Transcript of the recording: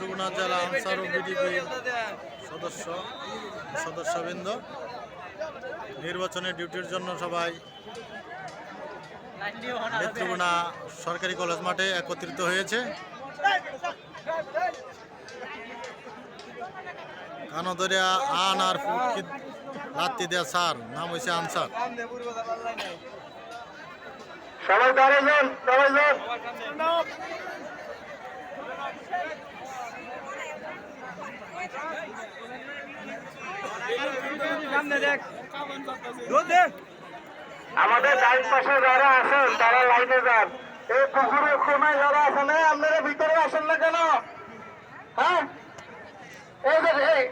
নেত্রকোনা জেলা আনসার ও বিডিপি সদস্য, সদস্যবৃন্দ। নির্বাচনের ডিউটির জন্য সবাই নেত্রকোনা সরকারি কলেজ মাঠে একত্রিত হয়েছে। কানদরিয়া আন আর রাত্রি দেয়া স্যার, নাম হয়েছে আনসার। সবাই দাঁড়িয়ে যান, সবাই যান। আমাদের ডাইন পাশে যারা আছেন, তারা লাইনে যান। এই পুকুরের কোনায় যারা আছেন আপনারা ভিতরে আসেন না কেন? হ্যাঁ? এই-